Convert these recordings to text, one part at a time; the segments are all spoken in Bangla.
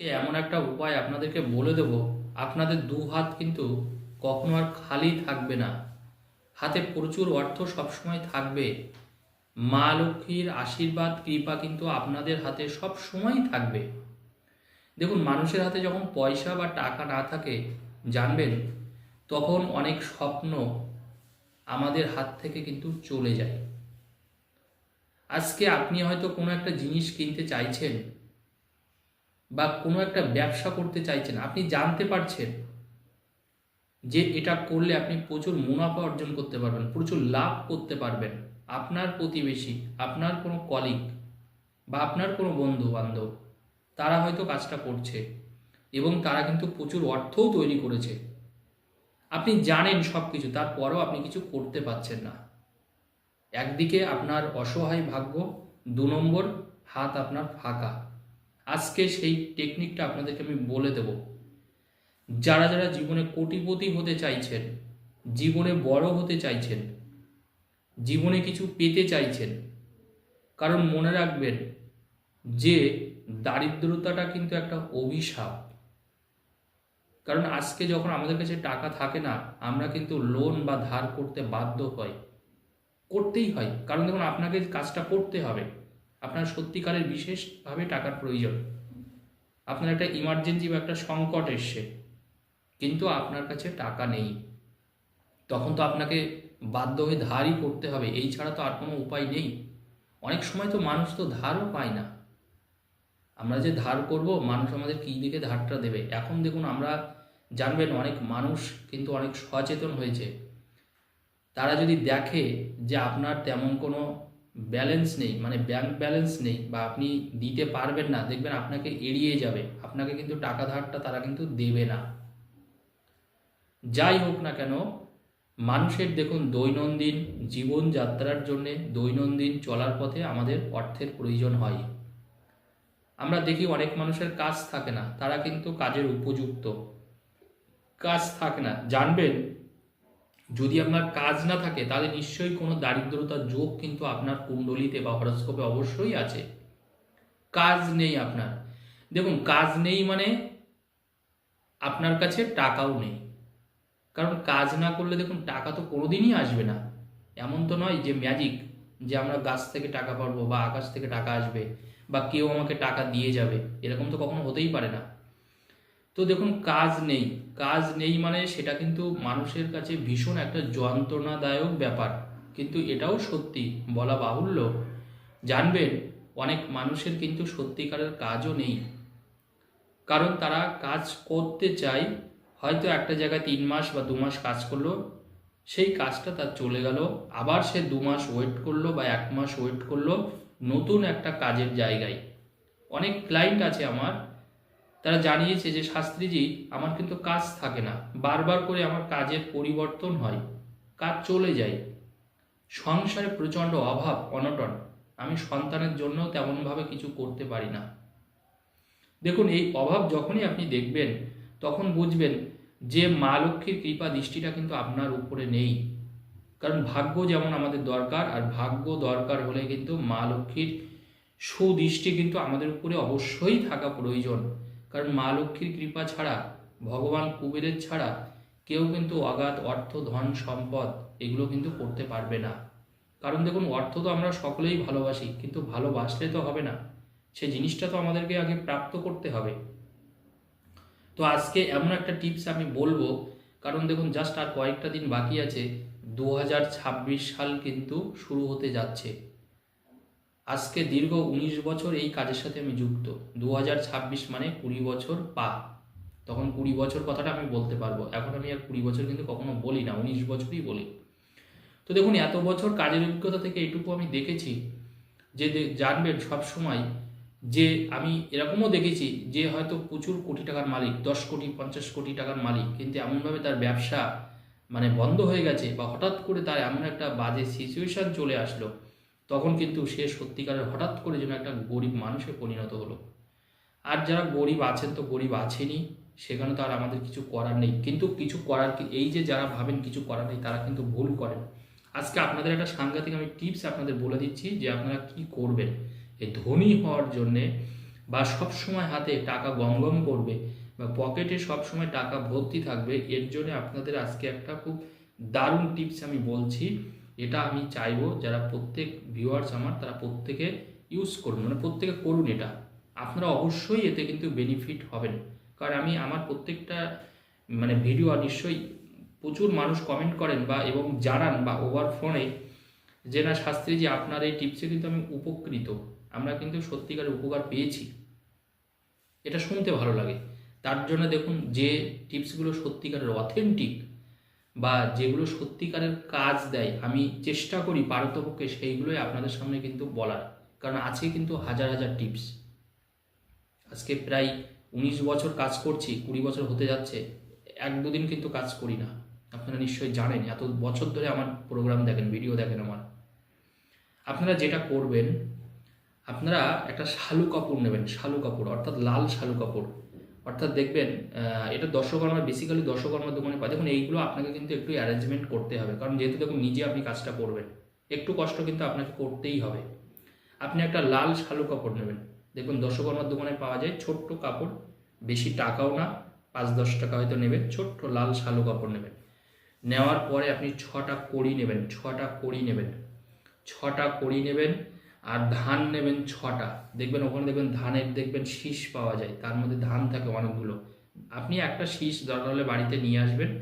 এমন একটা উপায় আপনাদেরকে বলে দেব? আপনাদের দু হাত কিন্তু কখনো আর খালি থাকবে না। হাতে প্রচুর অর্থ সবসময় থাকবে। মা লক্ষ্মীর আশীর্বাদ, কৃপা কিন্তু আপনাদের হাতে সব সময় থাকবে। দেখুন, মানুষের হাতে যখন পয়সা বা টাকা না থাকে, জানবেন, তখন অনেক স্বপ্ন আমাদের হাত থেকে কিন্তু চলে যায়। আজকে আপনি হয়তো কোনো একটা জিনিস কিনতে চাইছেন বা কোনো একটা ব্যবসা করতে চাইছেন, আপনি জানতে পারছেন যে এটা করলে আপনি প্রচুর মুনাফা অর্জন করতে পারবেন, প্রচুর লাভ করতে পারবেন। আপনার প্রতিবেশী, আপনার কোনো কলিগ বা আপনার কোনো বন্ধু বান্ধব তারা হয়তো কাজটা করছে এবং তারা কিন্তু প্রচুর অর্থও তৈরি করেছে। আপনি জানেন সব কিছু তারপরেও আপনি কিছু করতে পারছেন না। একদিকে আপনার অসহায় ভাগ্য, দু নম্বর হাত আপনার ফাঁকা। আজকে সেই টেকনিকটা আপনাদেরকে আমি বলে দেব। যারা যারা জীবনে কোটিপতি হতে চাইছেন, জীবনে বড় হতে চাইছেন, জীবনে কিছু পেতে চাইছেন, কারণ মনে রাখবেন যে দারিদ্রতাটা কিন্তু একটা অভিশাপ। কারণ আজকে যখন আমাদের কাছে টাকা থাকে না, আমরা কিন্তু লোন বা ধার করতে বাধ্য হই। করতেই হয়। কারণ দেখুন, আপনাকে কাজটা করতে হবে। আপনার সত্যিকারের বিশেষভাবে টাকার প্রয়োজন। আপনার একটা ইমার্জেন্সি বা একটা সংকট এসছে, কিন্তু আপনার কাছে টাকা নেই। তখন তো আপনাকে বাধ্য হয়ে ধারই করতে হবে, এই ছাড়া তো আর কোনো উপায় নেই। অনেক সময় তো মানুষ তো ধারও পায় না। আমরা যে ধার করব, মানুষ আমাদের কী দিকে ধারটা দেবে? এখন দেখুন, আমরা জানবেন অনেক মানুষ কিন্তু অনেক সচেতন হয়েছে। তারা যদি দেখে যে আপনার তেমন কোনো ব্যালেন্স নেই মানে ব্যাংক ব্যালেন্স নেই বা আপনি দিতে পারবেন না, দেখবেন আপনাকে এড়িয়ে যাবে। আপনাকে কিন্তু টাকা ধারটা তারা কিন্তু দেবে না। যাই হোক না কেন, মানুষের দেখুন দৈনন্দিন জীবনযাত্রার জন্যে দৈনন্দিন চলার পথে আমাদের অর্থের প্রয়োজন হয়। আমরা দেখি অনেক মানুষের কাজ থাকে না, তারা কিন্তু কাজের উপযুক্ত। কাজ থাকে না। জানবেন যদি আপনার কাজ না থাকে, তাহলে নিশ্চয়ই কোনো দারিদ্রতার যোগ কিন্তু আপনার কুণ্ডলিতে বা হরস্কোপে অবশ্যই আছে। কাজ নেই আপনার। দেখুন, কাজ নেই মানে আপনার কাছে টাকাও নেই। কারণ কাজ না করলে দেখুন, টাকা তো কোনোদিনই আসবে না। এমন তো নয় যে ম্যাজিক যে আমরা গাছ থেকে টাকা পাবো বা আকাশ থেকে টাকা আসবে বা কেউ আমাকে টাকা দিয়ে যাবে। এরকম তো কখনো হতেই পারে না। তো দেখুন, কাজ নেই। কাজ নেই মানে সেটা কিন্তু মানুষের কাছে ভীষণ একটা যন্ত্রণাদায়ক ব্যাপার। কিন্তু এটাও সত্যি, বলা বাহুল্য। জানবেন, অনেক মানুষের কিন্তু সত্যিকারের কাজও নেই। কারণ তারা কাজ করতে চায়, হয়তো একটা জায়গায় তিন মাস বা দু মাস কাজ করল, সেই কাজটা তার চলে গেল। আবার সে দু মাস ওয়েট করল বা এক মাস ওয়েট করল নতুন একটা কাজের জায়গায়। অনেক ক্লায়েন্ট আছে আমার তারা জানিয়েছে যে শাস্ত্রীজি, আমার কিন্তু কাজ থাকে না। বারবার করে আমার কাজের পরিবর্তন হয়, কাজ চলে যায়। সংসারে প্রচণ্ড অভাব, অনটন। আমি সন্তানের জন্য তেমনভাবে কিছু করতে পারি না। দেখুন, এই অভাব যখনই আপনি দেখবেন, তখন বুঝবেন যে মা লক্ষ্মীর কৃপা, দৃষ্টিটা কিন্তু আপনার উপরে নেই। কারণ ভাগ্য যেমন আমাদের দরকার, আর ভাগ্য দরকার হলে কিন্তু মা লক্ষ্মীর সুদৃষ্টি কিন্তু আমাদের উপরে অবশ্যই থাকা প্রয়োজন। কারণ মা লক্ষ্মীর কৃপা ছাড়া, ভগবান কুবেরের ছাড়া কেউ কিন্তু অগাধ অর্থ, ধন, সম্পদ এগুলো কিন্তু করতে পারবে না। কারণ দেখুন, অর্থ তো আমরা সকলেই ভালোবাসি, কিন্তু ভালোবাসলে তো হবে না। সে জিনিসটা তো আমাদেরকে আগে প্রাপ্ত করতে হবে। তো আজকে এমন একটা টিপস আমি বলব, কারণ দেখুন, জাস্ট আর কয়েকটা দিন বাকি আছে, দু হাজার ছাব্বিশ সাল কিন্তু শুরু হতে যাচ্ছে। আজকে দীর্ঘ উনিশ বছর এই কাজের সাথে আমি যুক্ত। দু হাজার ছাব্বিশ মানে কুড়ি বছর পা তখন কুড়ি বছর কথাটা আমি বলতে পারব। এখন আমি আর কুড়ি বছর কিন্তু কখনো বলি না, উনিশ বছরই বলি। তো দেখুন, এত বছর কাজের অভিজ্ঞতা থেকে এটুকু আমি দেখেছি যে জানবেন সব সময় যে আমি এরকমও দেখেছি যে হয়তো প্রচুর কোটি টাকার মালিক, দশ কোটি, পঞ্চাশ কোটি টাকার মালিক, কিন্তু এমনভাবে তার ব্যবসা মানে বন্ধ হয়ে গেছে বা হঠাৎ করে তার এমন একটা বাজে সিচুয়েশন চলে আসলো। তখন কিন্তু সে সত্যিকারের হঠাৎ করে যেন একটা গরিব মানুষে পরিণত হলো। আর যারা গরিব আছেন তো গরিব আছেনই, সেখানে তো আর আমাদের কিছু করার নেই। কিন্তু কিছু করার এই যে যারা ভাবেন কিছু করার নেই, তারা কিন্তু ভুল করেন। আজকে আপনাদের একটা সাংঘাতিক আমি টিপস আপনাদের বলে দিচ্ছি যে আপনারা কি করবেন। এই ধনী হওয়ার জন্যে বা সব সময় হাতে টাকা গমগম করবে বা পকেটে সব সময় টাকা ভর্তি থাকবে, এর জন্য আপনাদের আজকে একটা খুব দারুণ টিপস আমি বলছি। এটা আমি চাইব যারা প্রত্যেক ভিউয়ার্স আমার, তারা প্রত্যেকে ইউজ করুন মানে প্রত্যেকে করুন এটা। আপনারা অবশ্যই এতে কিন্তু বেনিফিট হবেন। কারণ আমি আমার প্রত্যেকটা মানে ভিডিও নিশ্চয়ই প্রচুর মানুষ কমেন্ট করেন বা এবং জানান বা ওভার ফোনে যে না, শাস্ত্রী যে আপনার এই টিপসে কিন্তু আমি উপকৃত। আমরা কিন্তু সত্যিকারের উপকার পেয়েছি। এটা শুনতে ভালো লাগে। তার জন্য দেখুন, যে টিপসগুলো সত্যিকারের অথেন্টিক বা যেগুলো সত্যিকারের কাজ দেয়, আমি চেষ্টা করি পারতপক্ষে সেইগুলোই আপনাদের সামনে কিন্তু বলার। কারণ আছে কিন্তু হাজার হাজার টিপস। আজকে প্রায় উনিশ বছর কাজ করছি, কুড়ি বছর হতে যাচ্ছে, এক দুদিন কিন্তু কাজ করি না। আপনারা নিশ্চয়ই জানেন, এত বছর ধরে আমার প্রোগ্রাম দেখেন ভিডিও দেখেন আমার। আপনারা যেটা করবেন, আপনারা একটা শালু কাপড় নেবেন, শালু কাপড়, অর্থাৎ লাল শালু কাপড়। অর্থাৎ দেখবেন এটা দর্শকর্মা বেসিক্যালি দর্শকর্মার দোকানে পায় দেখুন এইগুলো আপনাকে কিন্তু একটু অ্যারেঞ্জমেন্ট করতে হবে। কারণ যেহেতু দেখুন, নিজে আপনি কাজটা করবেন। একটু কষ্ট কিন্তু আপনাকে করতেই হবে। আপনি একটা লাল শালু কাপড় নেবেন। দেখুন, দর্শকর্মার দোকানে পাওয়া যায় ছোট্ট কাপড়, বেশি টাকাও না পাঁচ দশ টাকা হয়তো নেবেন, ছোট্ট লাল শালু কাপড় নেবেন। নেওয়ার পরে আপনি ছটা কড়ি নেবেন, ছটা কড়ি নেবেন। ছটা কড়ি নেবেন আর ধান নেবেন ছটা। দেখবেন ওখানে দেখবেন ধানের দেখবেন শীষ পাওয়া যায়। তার মধ্যে ধান থাকে অনেকগুলো। আপনি একটা শীষ দরকার হলে বাড়িতে নিয়ে আসবেন।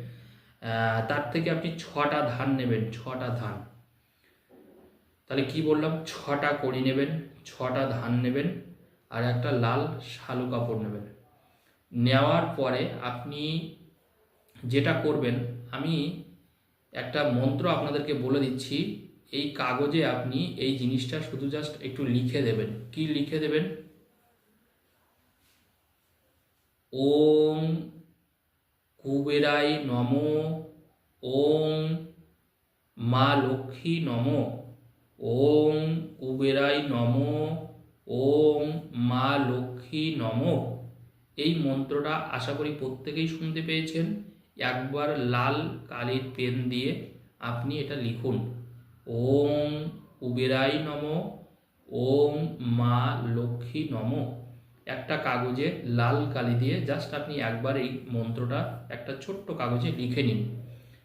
তার থেকে আপনি ছটা ধান নেবেন, ছটা ধান। তাহলে কি বললাম? ছটা কড়ি নেবেন, ছটা ধান নেবেন, আর একটা লাল শালু কাপড় নেবেন। নেওয়ার পরে আপনি যেটা করবেন, আমি একটা মন্ত্র আপনাদেরকে বলে দিচ্ছি। এই কাগজে আপনি এই জিনিসটা শুধু জাস্ট একটু লিখে দেবেন। কি লিখে দেবেন? ওম কুবেরাই নম, ওম মা লক্ষ্মী নম, ওম কুবেরাই নম, ওম মা লক্ষ্মী নম। এই মন্ত্রটা আশা করি প্রত্যেকেই শুনতে পেয়েছেন। একবার লাল কালির পেন দিয়ে আপনি এটা লিখুন। ওম কুবেরাই নম, ওম মা লক্ষ্মী নম। একটা কাগজে লাল কালি দিয়ে জাস্ট আপনি একবার এই মন্ত্রটা একটা ছোট্ট কাগজে লিখে নিন।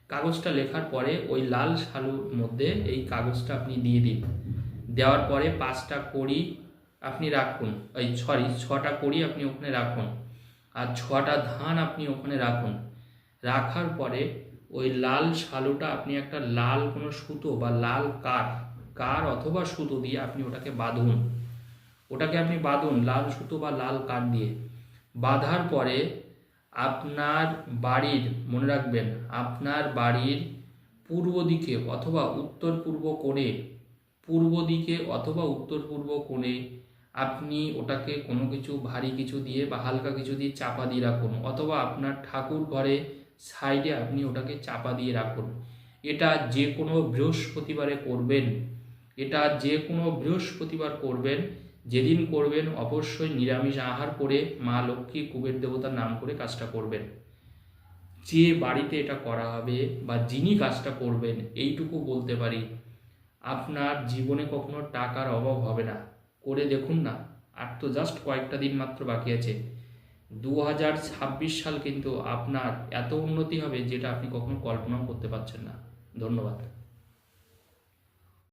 কাগজটা লেখার পরে ওই লাল শালুর মধ্যে এই কাগজটা আপনি দিয়ে দিন। দেওয়ার পরে পাঁচটা কড়ি আপনি রাখুন। ওই সরি, ছটা কড়ি আপনি ওখানে রাখুন। আর ছটা ধান আপনি ওখানে রাখুন। রাখার পরে ওই লাল শালুটা আপনি একটা লাল কোনো সুতো বা লাল কার কার অথবা সুতো দিয়ে আপনি ওটাকে বাঁধুন। ওটাকে আপনি বাঁধুন লাল সুতো বা লাল কার দিয়ে। বাঁধার পরে আপনার বাড়ির, মনে রাখবেন, আপনার বাড়ির পূর্ব দিকে অথবা উত্তর পূর্ব কোণে, পূর্ব দিকে অথবা উত্তর পূর্ব কোণে আপনি ওটাকে কোনো কিছু ভারী কিছু দিয়ে বা হালকা কিছু দিয়ে চাপা দিয়ে রাখুন। অথবা আপনার ঠাকুর ঘরে সাইডে আপনি ওটাকে চাপা দিয়ে রাখুন। এটা যে কোনো বৃহস্পতিবারে করবেন। এটা যে কোনো বৃহস্পতিবার করবেন। যেদিন করবেন অবশ্যই নিরামিষ আহার করে মা লক্ষ্মী কুবের দেবতার নাম করে কাজটা করবেন। যে বাড়িতে এটা করা হবে বা যিনি কাজটা করবেন, এইটুকু বলতে পারি, আপনার জীবনে কখনো টাকার অভাব হবে না। করে দেখুন না, আর তো জাস্ট কয়েকটা দিন মাত্র বাকি আছে। দু হাজার ছাব্বিশ সাল কিন্তু আপনার এত উন্নতি হবে যেটা আপনি কখনো কল্পনাও করতে পারছেন না। ধন্যবাদ।